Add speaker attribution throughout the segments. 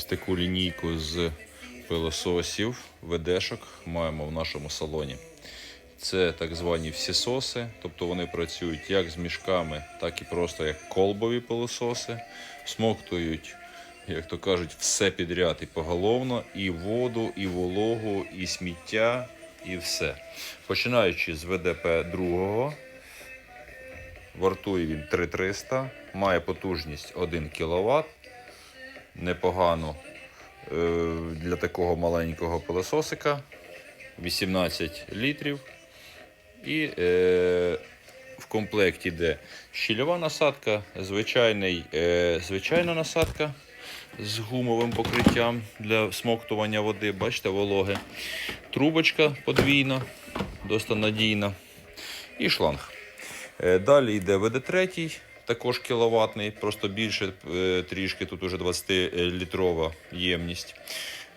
Speaker 1: Ось таку лінійку з пилососів, ведешок маємо в нашому салоні. Це так звані всісоси, тобто вони працюють як з мішками, так і просто як колбові пилососи. Смоктують, як то кажуть, все підряд і поголовно, і воду, і вологу, і сміття, і все. Починаючи з ВДП другого, вартує він 3300, має потужність 1 кВт, непогано е, для такого маленького пилососика, 18 літрів. І е, в комплекті йде щільова насадка, звичайний, е, звичайна насадка з гумовим покриттям для смоктування води. Бачите, вологи. Трубочка подвійна, досить надійна. І шланг. Е, Далі йде ВД3, також кіловатний, просто більше е, трішки, тут уже 20-літрова ємність.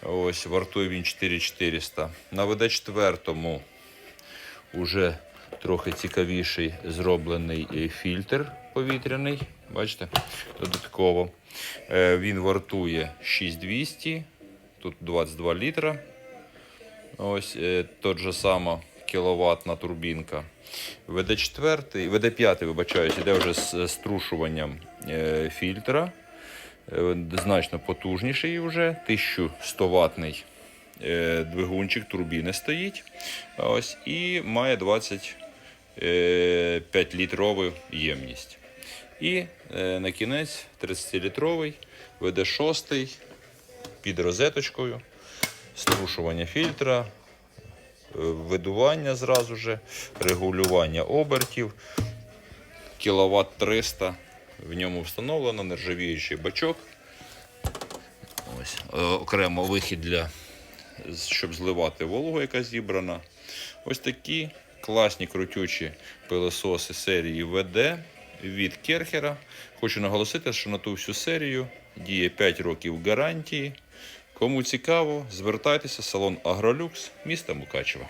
Speaker 1: Ось, вартує він 4400. На ВД4 уже трохи цікавіший зроблений е, фільтр повітряний. Бачите, додатково. Е, Він вартує 6200, тут 22 літра. Ось тот же сама кіловатна турбінка. ВД4, ВД5, вибачаюсь, іде вже з струшуванням е, фільтра. Е, Значно потужніший вже, 1100 ватний е, двигунчик турбіни стоїть. Ось, і має 25 літрову ємність. І на кінець 30-літровий ВД6 під розеточкою, струшування фільтра, видування зразу же, регулювання обертів, кіловат 300 в ньому встановлено, нержавіючий бачок. Ось, е, окремо вихід для щоб зливати вологу, яка зібрана. Ось такі класні крутючі пилососи серії ВД від Керхера. Хочу наголосити, що на ту всю серію діє 5 років гарантії. Кому цікаво, звертайтеся, в салон Агролюкс, міста Мукачева.